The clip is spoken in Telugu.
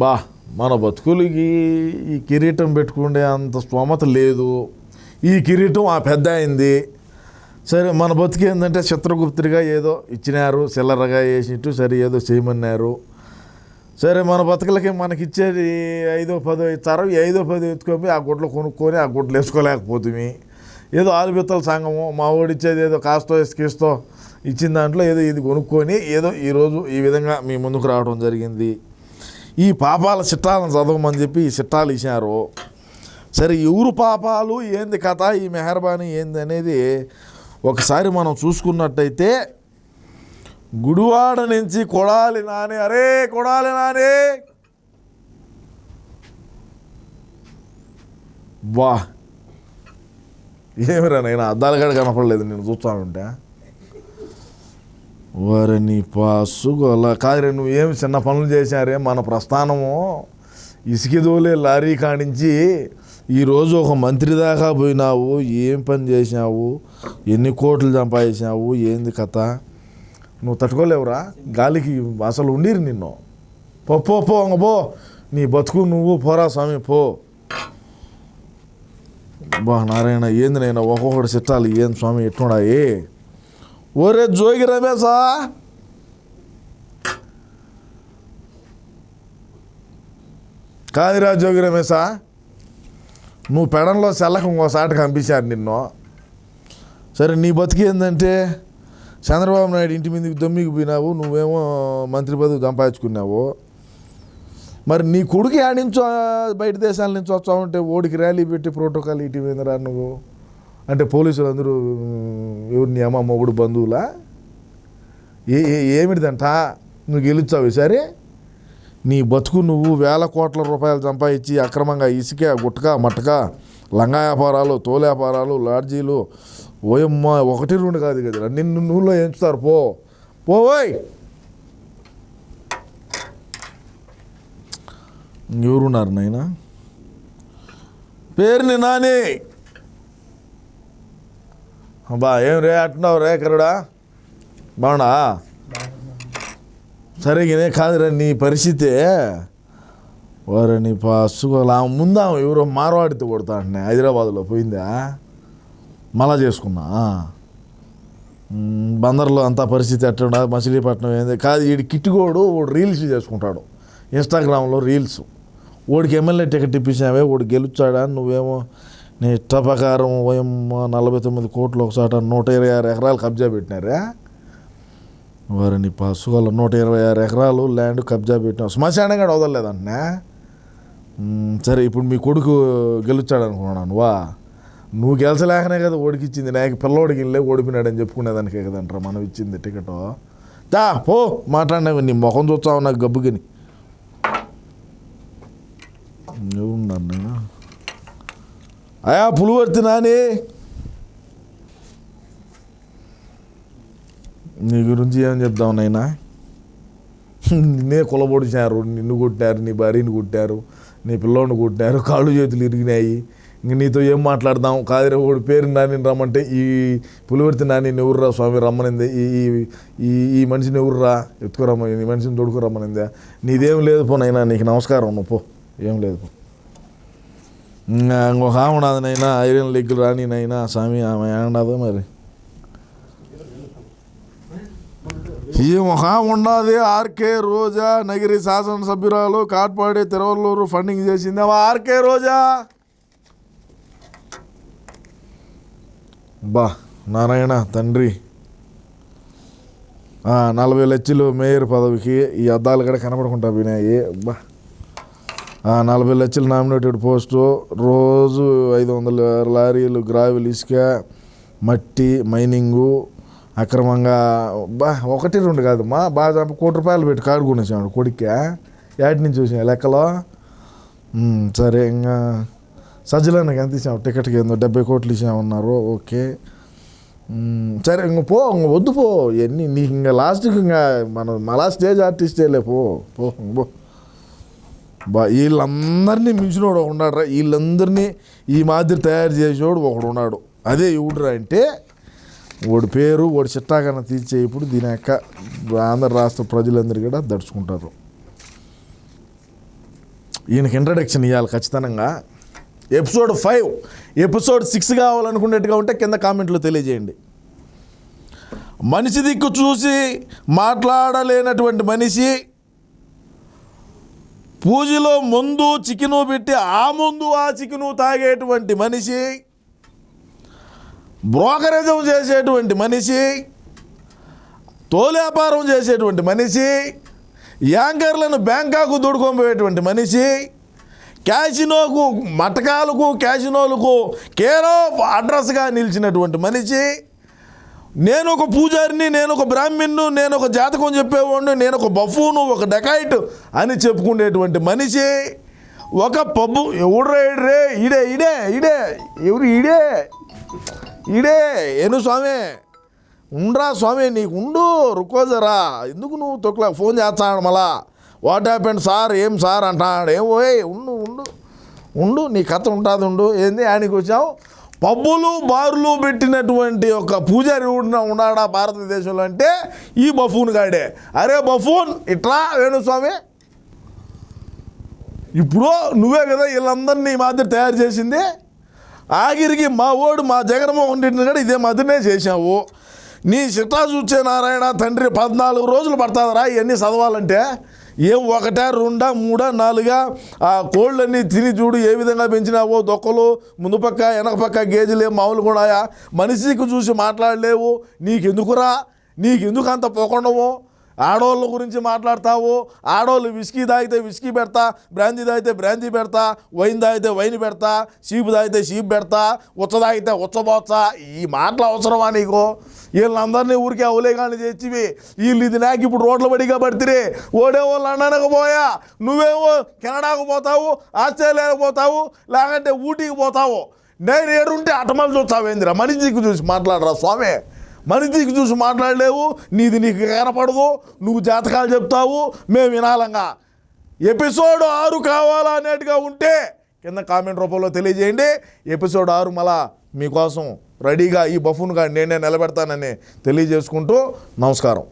బా మన బతుకులకి ఈ కిరీటం పెట్టుకునే అంత స్తోమత లేదు. ఈ కిరీటం ఆ పెద్ద అయింది. సరే మన బతుకు ఏంటంటే చిత్రగుప్తుడిగా ఏదో ఇచ్చినారు చిల్లరగా వేసినట్టు సరే ఏదో చేయమన్నారు. సరే మన బతుకులకి మనకి ఇచ్చేది ఐదో పదో ఇస్తారు ఐదో పదో ఎత్తుకొని ఆ గుడ్లు కొనుక్కొని ఆ గుడ్లు వేసుకోలేకపోతుంది ఏదో ఆలుబిత్తల సంఘము మా ఓడిచ్చేది ఇచ్చేది ఏదో కాస్తో ఇసుకిస్తో ఇచ్చిన దాంట్లో ఏదో ఇది కొనుక్కొని ఏదో ఈరోజు ఈ విధంగా మీ ముందుకు రావడం జరిగింది. ఈ పాపాల చిట్టాలను చదవమని చెప్పి ఈ చిట్టాలు ఇచ్చారు సరే ఎవరు పాపాలు ఏంది కథ ఈ మెహర్బానీ ఏంది అనేది ఒకసారి మనం చూసుకున్నట్టయితే గుడివాడ నుంచి కొడాలి నాని అరే కొడాలి నాని! వా ఏమిరా నేను అద్దాలు కూడా కనపడలేదు నేను చూస్తా ఉంటే. వారిని పాసుగోల కాదురే నువ్వు ఏమి చిన్న పనులు చేశారే? మన ప్రస్థానము ఇసుకిదోలే లారీ కాడించి ఈరోజు ఒక మంత్రి దాకా పోయినావు. ఏం పని చేసినావు ఎన్ని కోట్లు సంపాదించినావు ఏంది కథ? నువ్వు తట్టుకోలేవురా? గాలికి అసలు ఉండిరు నిన్ను. పో పో పో అంగ పో. నీ బతుకు నువ్వు పోరా స్వామి పో. బా నారాయణ ఏంది నైనా ఒక్కొక్కటి చిట్టాలి ఏం స్వామి ఎట్టున్నాయి ఒరే జోగి రమేశా. కాదిరా జోగి రమేశా నువ్వు పెడంలో సెల్లకు ఇంకోసారి కనిపించారు నిన్ను. సరే నీ బతికి ఏంటంటే చంద్రబాబు నాయుడు ఇంటి మీదకి దొమ్మికి పోయినావు నువ్వేమో మంత్రి పదవి సంపాదించుకున్నావు. మరి నీ కొడుకు ఆడి నుంచో బయట దేశాల నుంచి వస్తా ఉంటే ఓడికి ర్యాలీ పెట్టి ప్రోటోకాల్ ఇటు మీద రా నువ్వు. అంటే పోలీసులు అందరూ ఎవరిని అమ్మ మొగుడు బంధువులా? ఏ ఏమిటిదంట? నువ్వు గెలుచావు సరే నీ బతుకు నువ్వు వేల కోట్ల రూపాయలు సంపాదించి అక్రమంగా ఇసుక గుట్టక మట్టక లంగా వ్యాపారాలు తోలు వ్యాపారాలు లాడ్జీలు ఓయమ్మ ఒకటి రెండు కాదు కదా. నిన్ను నువ్వులో ఎంచుతారు పో. పోయ్ ఎవరున్నారు నాయన? పేరుని నాని. అబ్బా ఏం రే అంటున్నావు రే కరుడా? బాగున్నా సరిగ్గానే కాదురా నీ పరిస్థితి. వారు నీ పసుగోలా ముందా ఎవరో మార్వాడితో కొడతా అంటున్నా హైదరాబాద్లో పోయిందా? మళ్ళా చేసుకున్నా బందర్లో అంతా పరిస్థితి ఎట్లా మచిలీపట్నం ఏంది? కాదు వీడి కిట్టుకోడు వాడు రీల్స్ చేసుకుంటాడు. ఇన్స్టాగ్రామ్లో రీల్స్. వాడికి ఎమ్మెల్యే టికెట్ ఇప్పించావే వాడు గెలుచాడా? నువ్వేమో నీ ఇష్ట ప్రకారం నలభై తొమ్మిది కోట్లు ఒకసాట నూట ఇరవై ఆరు ఎకరాలు కబ్జా పెట్టినారా? వారిని పశువుల నూట ఇరవై ఆరు ఎకరాలు ల్యాండ్ కబ్జా పెట్టిన శ్మశానం కూడా వదలలేదంటున్నా సరే ఇప్పుడు మీ కొడుకు గెలుచాడు అనుకున్నాను వా. నువ్వు గెలిచలేకనే కదా ఓడికిచ్చింది. నాకు పిల్లోడికి వెళ్ళే ఓడిపోయినాడని చెప్పుకునేదానికే కదంటారా మనం ఇచ్చింది టికెట్. దా పో మాట్లాడినావు నీ ముఖం చూస్తావు నాకు గబ్బుకిని. ఎవరున్నారు అయా పులివర్తి నాని. నీ గురించి ఏం చెప్దాం నాయనా? నిన్నే కులబొడిచారు నిన్ను కొట్టారు నీ భార్యని కొట్టారు నీ పిల్లోని కొట్టారు కాళ్ళు చేతులు ఇరిగినాయి. ఇంక నీతో ఏం మాట్లాడదాం? కాదిరే వాడి పేరు నాని రమ్మంటే ఈ పులివర్తి నాని ఎవరురా స్వామి రమ్మనింది. ఈ ఈ- ఈ మనిషిని ఎవరురా ఎత్తుకురమ్మ ఈ మనిషిని తొడుకు రమ్మనిందా నీదేం లేదు పో నైనా నీకు నమస్కారం నువ్వు పో. ఏం లేదు పో. ఇంకొక ఆమె ఉన్నది ఐరన్ లెగ్గులు రానినైనా స్వామి ఆమె ఏమన్నదో మరి. ఈ ఒక ఉన్నది ఆర్కే రోజా నగిరి శాసనసభ్యురాలు కాట్పాడి తిరువల్లూరు ఫండింగ్ చేసింది. ఆర్కే రోజా! బా నారాయణ తండ్రి. నలభై లక్షలు మేయర్ పదవికి ఈ అద్దాలు కూడా కనపడకుండా పోయినాయి బా. నలభై లక్షలు నామినేటెడ్ పోస్టు రోజు ఐదు వందల లారీలు గ్రావెల్ ఇసుక మట్టి మైనింగు అక్రమంగా బా ఒకటి రెండు కాదు మా బాగా కోటి రూపాయలు పెట్టి కాడు కొనేసాడు కొడుక్కి యాటి నుంచి చూసాం లెక్కలో. సరే ఇంకా సజ్జలానికి ఎంత ఇచ్చాము టికెట్కి ఏందో డెబ్బై కోట్లు ఇచ్చామన్నారు ఓకే. సరే ఇంక పో ఇంక వద్దు పో ఇవన్నీ నీకు ఇంకా లాస్ట్కి ఇంకా మనం మళ్ళా స్టేజ్ ఆర్టిస్టేలే పో పో పో. వీళ్ళందరినీ మించినోడు ఒకడు ఉన్నాడు రా వీళ్ళందరినీ ఈ మాదిరి తయారు చేసేవాడు ఒకడు ఉన్నాడు అదే ఎవడురా అంటే వాడి పేరు వాడి చిట్టాకన్నా తీర్చే ఇప్పుడు దీని యొక్క ఆంధ్ర రాష్ట్ర ప్రజలందరూ కూడా దడుచుకుంటారు. ఈయనకి ఇంట్రడక్షన్ ఇవ్వాలి ఖచ్చితంగా. ఎపిసోడ్ ఫైవ్ ఎపిసోడ్ సిక్స్ కావాలనుకునేట్టుగా ఉంటే కింద కామెంట్లో తెలియజేయండి. మనిషి దిక్కు చూసి మాట్లాడలేనటువంటి మనిషి పూజలో ముందు చికెను పెట్టి ఆ ముందు ఆ చికెను తాగేటువంటి మనిషి బ్రోకరేజం చేసేటువంటి మనిషి తోలు వ్యాపారం చేసేటువంటి మనిషి యాంకర్లను బ్యాంకాకు దొడుకొని మనిషి క్యాసినోకు మటకాలకు క్యాసినోలకు కేర్ ఆఫ్ అడ్రస్గా నిలిచినటువంటి మనిషి నేను ఒక పూజారిని నేను ఒక బ్రాహ్మణ్ను నేను ఒక జాతకం చెప్పేవాడిని నేను ఒక బఫూను ఒక డకాయిట్ అని చెప్పుకునేటువంటి మనిషి ఒక పబ్బు. ఎవడు రే ఇడే ఇడే ఇడే ఎవరు ఇడే ఇడే ఏను స్వామి? ఉండ్రా స్వామి నీకు ఉండు రుకోజరా ఎందుకు నువ్వు తొక్కులా ఫోన్ చేస్తాడు మళ్ళా. What happened sir? ఏం సార్ అంటాడు. ఏం ఓయ్ ఉండు ఉండు. ఉండు నీ కథ ఉంటుంది ఉండు. ఏంది? ఆయనకి వచ్చావు పబ్బులు బారులు పెట్టినటువంటి ఒక పూజారి ఉన్నాడా భారతదేశంలో అంటే ఈ బఫూన్ గాడే. అరే బఫూన్ ఇట్లా వేణుస్వామి. ఇప్పుడు నువ్వే కదా వీళ్ళందరినీ ఈ మాదిరి తయారు చేసింది. ఆఖరికి మా ఓడు మా జగన్మోహన్ రెడ్డిని కూడా ఇదే మాదిరినే చేశావు. నీ చిట్టా చూచే నారాయణ తండ్రి పద్నాలుగు రోజులు పడుతుందిరా ఇవన్నీ చదవాలంటే. ఏం ఒకటా రెండా మూడా నాలుగా ఆ కోళ్ళన్నీ తిని చూడు ఏ విధంగా పెంచినావో దొక్కలు ముందు పక్క వెనక పక్క గేజులు ఏం మామూలు కూడా మనిషికి చూసి మాట్లాడలేవు. నీకెందుకురా? నీకెందుకు అంత పోకుండవు ఆడవాళ్ళ గురించి మాట్లాడతావు? ఆడవాళ్ళు విస్కీ తాగితే విస్కీ పెడతా బ్రాందీ తాగితే బ్రాందీ పెడతా వైన్ తాగితే వైన్ పెడతా షీప్ తాగితే షీప్ పెడతా ఉచ్చ తాగితే ఉచ్చబోచ్చా ఈ మాటలు అవసరమా నీకు? వీళ్ళందరినీ ఊరికే అవులేగాని తెచ్చివి వీళ్ళు ఇది నాకు ఇప్పుడు రోడ్ల పడిగా పడితే ఓడేవో లండన్కి పోయా. నువ్వేమో కెనడాకు పోతావు ఆస్ట్రేలియాకు పోతావు లేకంటే ఊటీకి పోతావు. నేను ఏడుంటే అటమలు చూస్తావేందిరా? మనిషికి చూసి మాట్లాడరా స్వామి. మనిషికి చూసి మాట్లాడలేవు నీది నీకు కనపడదు నువ్వు జాతకాలు చెప్తావు మేము వినాలంగా. ఎపిసోడ్ ఆరు కావాలా అనేట్టుగా ఉంటే కింద కామెంట్ రూపంలో తెలియజేయండి. ఎపిసోడ్ ఆరు మళ్ళా మీకోసం రెడీగా ఈ బఫున్గా నేనే నిలబెడతానని తెలియజేసుకుంటూ నమస్కారం.